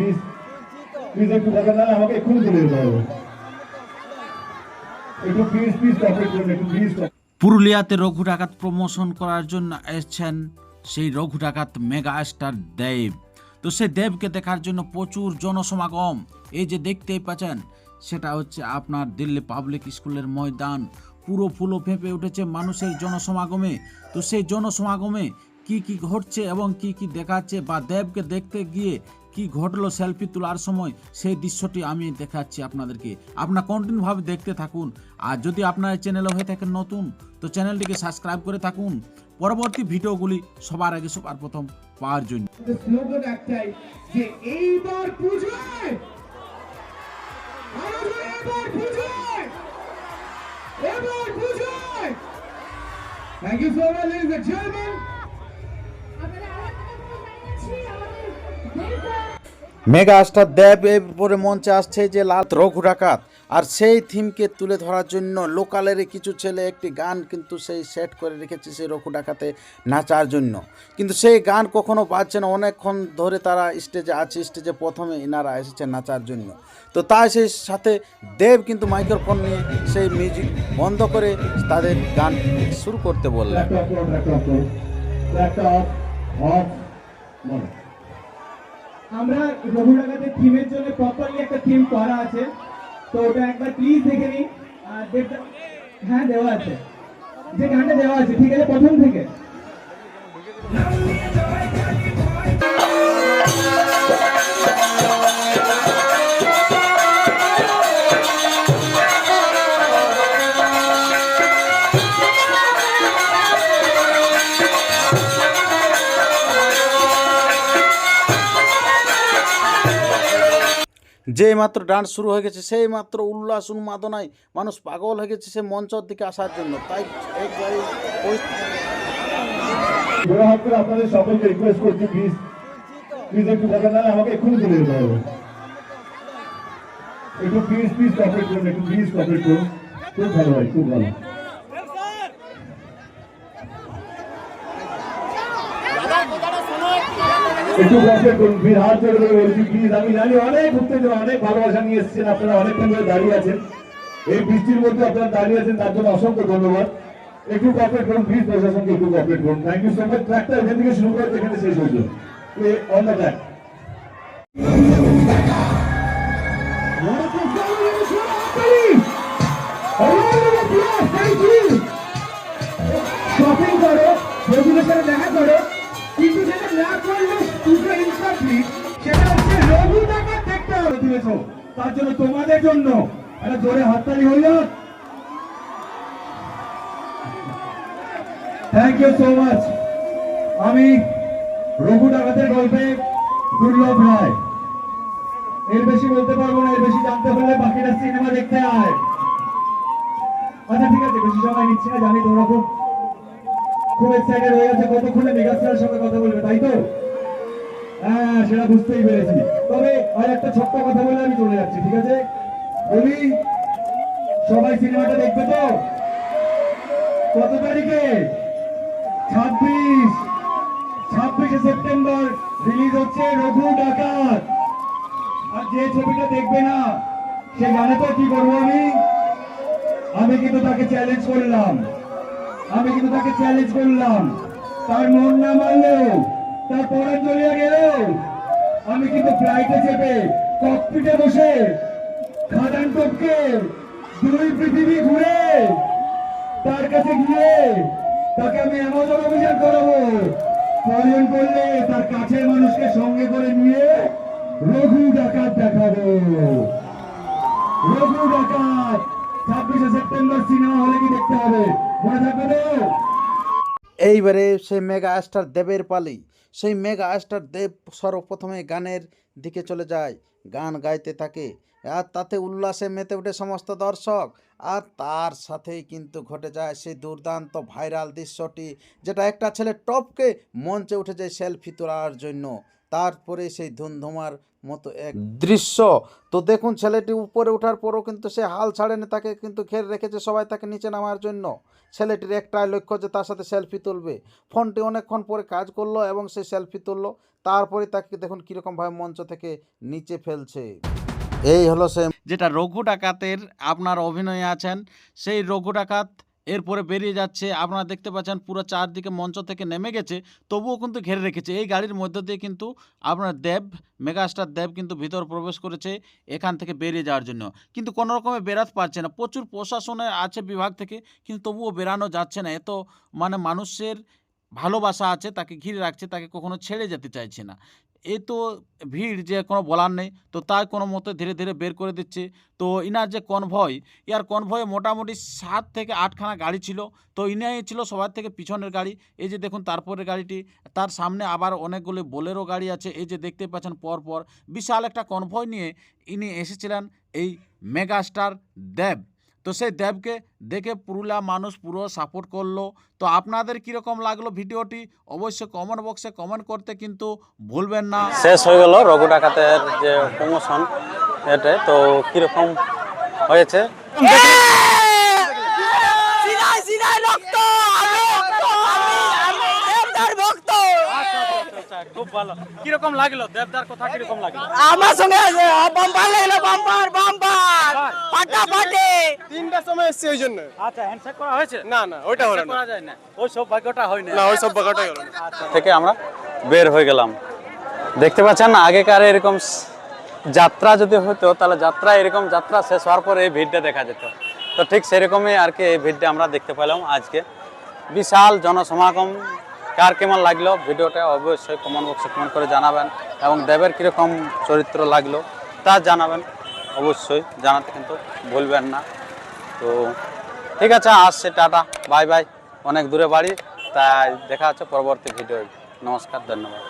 Please please একটু না আমাকে চলে যেতে হবে। একটু প্লিজ প্লিজ করুন একটু প্লিজ পুরুলিয়াতে রঘু ডাকাত প্রমোশন করার জন্য এসেছেন সেই রঘু ডাকাত মেগা স্টার দেব। তো সেই দেবকে দেখার জন্য প্রচুর জনসমাগম। এই যে দেখতেই পাচ্ছেন, সেটা হচ্ছে আপনার দিল্লি পাবলিক স্কুলের ময়দান। পুরো ফুলো ফেঁপে উঠেছে মানুষের জনসমাগমে। তো সেই জনসমাগমে কি কি ঘটছে এবং কি কি দেখাচ্ছে বা দেবকে দেখতে গিয়ে কি ঘটলো সেলফি তোলার সময়? সেই দৃশ্যটি আমি দেখাচ্ছি আপনাদেরকে। আপনার কন্টিনিউভাবে দেখতে থাকুন। আর যদি আপনার চ্যানেলে হয়ে থাকেন নতুন, তো চ্যানেলটিকে সাবস্ক্রাইব করে থাকুন। পরবর্তী ভিডিওগুলি সবার আগে সবার প্রথম পাওয়ার জন্য। মেগা স্টার দেব এরপরে মঞ্চে আসছে যে লাল রঘু ডাকাত আর সেই থিমকে তুলে ধরার জন্য লোকালের কিছু ছেলে একটি গান কিন্তু সেই সেট করে রেখেছে সেই রঘু ডাকাতে নাচার জন্য কিন্তু সেই গান কখনো পাচ্ছে না অনেকক্ষণ ধরে তারা স্টেজে আছে স্টেজে প্রথমে এনারা এসেছে নাচার জন্য তো তাই সেই সাথে দেব কিন্তু মাইক্রোফোন নিয়ে সেই মিউজিক বন্ধ করে তাদের গান শুরু করতে বললেন একটা অফ করুন একটা অফ করুন একটা অফ অফ বলো রঘু ডাকাতের থিমের জন্য প্রপারলি একটা থিম করা আছে। তো ওটা একবার প্লিজ দেখে নিন। হ্যাঁ দেওয়া আছে। যে গানটা দেওয়া আছে, ঠিক আছে? প্রথম থেকে। যেই মাত্র ডান্স শুরু হয়ে গেছে, সেই মাত্র উল্লাস উন্মাদনায় মানুষ পাগল হয়ে গেছে সে মঞ্চর দিকে আসার জন্য। তাই একটু প্লিজ প্লিজ করুন, একটু প্লিজ করুন। খুব ভালো হয়, খুব ভালো। একটু করে বলছি প্লিজ আমি জানি অনেক অনেক ভালোবাসা নিয়ে এসেছেন, আপনারা দাঁড়িয়ে আছেন। এই মধ্যে আপনারা দাঁড়িয়ে আছেন, তার জন্য অসংখ্য ধন্যবাদ। একটু করুন একটু করুন। থ্যাংক ইউ সো থেকে শুরু করে শেষ হয়েছে। শপিং করো। তুলেছো তার জন্য তোমাদের জন্য। একটা জোরে হাততালি হইল থ্যাংক ইউ সো মাচ আমি রঘু ডাকাতের গল্পে দুর্লভ রায়। এর বেশি বলতে পারব না, এর বেশি জানতে হলে বাকিটা সিনেমা দেখতে আয়। আচ্ছা ঠিক আছে, বেশি সময় নিচ্ছি না, জানি তোমরা খুব খুব এক্সাইটেড হয়ে গেছে, কতক্ষণে মেগাস্টারের সঙ্গে কথা বলবে, তাই তো? হ্যাঁ সেটা বুঝতেই পেরেছি। তবে আর একটা ছোট্ট কথা বলে আমি চলে যাচ্ছি, ঠিক আছে? বলি, সবাই সিনেমাটা দেখবে তো? কত তারিখে? ছাব্বিশ। ছাব্বিশে সেপ্টেম্বর রিলিজ হচ্ছে রঘু ডাকাত। আর যে ছবিটা দেখবে না, সে জানে তো কি করব আমি? আমি কিন্তু তাকে চ্যালেঞ্জ করলাম। আমি কিন্তু তাকে চ্যালেঞ্জ করলাম। তার মন না মানলেও তার চলিয়া গেলেও আমি কিন্তু ফ্লাইটে চেপে ককপিটে বসে খাদান টপকে দুই পৃথিবী ঘুরে তার কাছে গিয়ে তাকে আমি এমন অভিযান করাবো। প্রয়োজন করলে তার কাছের মানুষকে সঙ্গে করে নিয়ে রঘু ডাকাত দেখাবো। রঘু ডাকাত, ছাব্বিশে সেপ্টেম্বর সিনেমা হলে কি দেখতে হবে? মনে থাকবে তো? এইবারে সে মেগা স্টার দেবের পালি। সেই মেগা স্টার দেব সর্বপ্রথমে গানের দিকে চলে যায়। গান গাইতে থাকে আর তাতে উল্লাসে মেতে ওঠে সমস্ত দর্শক। আর তার সাথেই কিন্তু ঘটে যায় সেই দুর্দান্ত ভাইরাল দৃশ্যটি, যেটা একটা ছেলে টপকে মঞ্চে উঠে যায় সেলফি তোলার জন্য। তারপরে সেই ধুমধুমার মতো এক দৃশ্য। তো দেখুন ছেলেটি উপরে ওঠার পরও কিন্তু সে হাল ছাড়েনি তাকে কিন্তু ঘেরে রেখেছে সবাই তাকে নিচে নামার জন্য। ছেলেটির একটাই লক্ষ্য যে তার সাথে সেলফি তুলবে। ফোনটি অনেকক্ষণ পরে কাজ করল এবং সে সেলফি তুললো। তারপরে তাকে দেখুন কীরকমভাবে মঞ্চ থেকে নিচে ফেলছে। এই হলো সে যেটা রঘু ডাকাতের আপনার অভিনয়ে আছেন সেই রঘু ডাকাত এরপরে বেরিয়ে যাচ্ছে। আপনারা দেখতে পাচ্ছেন পুরো চারদিকে মঞ্চ থেকে নেমে গেছে। তবুও কিন্তু ঘিরে রেখেছে। এই গাড়ির মধ্য দিয়ে কিন্তু আপনার দেব, মেগাস্টার দেব কিন্তু ভিতর প্রবেশ করেছে এখান থেকে বেরিয়ে যাওয়ার জন্য। কিন্তু কোনো রকমে বেরাতে পারছে না। প্রচুর প্রশাসনে আছে বিভাগ থেকে, কিন্তু তবুও বেরানো যাচ্ছে না। এত মানে মানুষের ভালোবাসা আছে, তাকে ঘিরে রাখছে, তাকে কখনো ছেড়ে যেতে চাইছে না। এ তো ভিড় যে কোনো বলার নেই। তো তাই কোনো মতে ধীরে ধীরে বের করে দিচ্ছে। তো ইনার যে কনভয় ইয়ার কনভয়ে মোটামুটি সাত থেকে আটখানা গাড়ি ছিল। তো ইনাই ছিল সবার থেকে পিছনের গাড়ি। এই যে দেখুন তারপরে গাড়িটি, তার সামনে আবার অনেকগুলো বোলেরো গাড়ি আছে। এই যে দেখতে পাচ্ছেন পর পর বিশাল একটা কনভয় নিয়ে ইনি এসেছিলেন এই মেগাস্টার দেব। তো সেই দেবকে দেখে পুরুলা মানুষ পুরো সাপোর্ট করল। তো আপনাদের কীরকম লাগল ভিডিওটি? অবশ্যই কমেন্ট বক্সে কমেন্ট করতে কিন্তু ভুলবেন না। শেষ হয়ে গেল রঘু ডাকাতের যে প্রমোশন এটা তো কীরকম হয়েছে? খুব ভালো। কীরকম লাগল? দেবদার কথা কীরকম লাগল? আমার সঙ্গে আছে বাম্পার লাগল বাম্পার বাম্পার। ফাটাফাটি তিনটার সময় এসছি ওই জন্য। আচ্ছা হ্যান্ডশেক করা হয়েছে? না না ওইটা হলো না। করা যায় না। ওই সৌভাগ্যটা হয় না। না ওই হলো না। থেকে আমরা বের হয়ে গেলাম। দেখতে পাচ্ছেন আগেকার এরকম যাত্রা যদি হতো তাহলে যাত্রা এরকম যাত্রা শেষ হওয়ার পরে এই ভিড়টা দেখা যেত। তো ঠিক সেরকমই আর কি এই ভিড়টা আমরা দেখতে পেলাম আজকে। বিশাল জনসমাগম। কার কেমন লাগল? ভিডিওটা অবশ্যই কমেন্ট বক্সে কমেন্ট করে জানাবেন এবং দেবের কীরকম চরিত্র লাগল তা জানাবেন। অবশ্যই জানাতে কিন্তু ভুলবেন না। তো ঠিক আছে, আসছে, টাটা, বাই বাই, অনেক দূরে বাড়ি, তাই দেখা হচ্ছে পরবর্তী ভিডিও নমস্কার, ধন্যবাদ।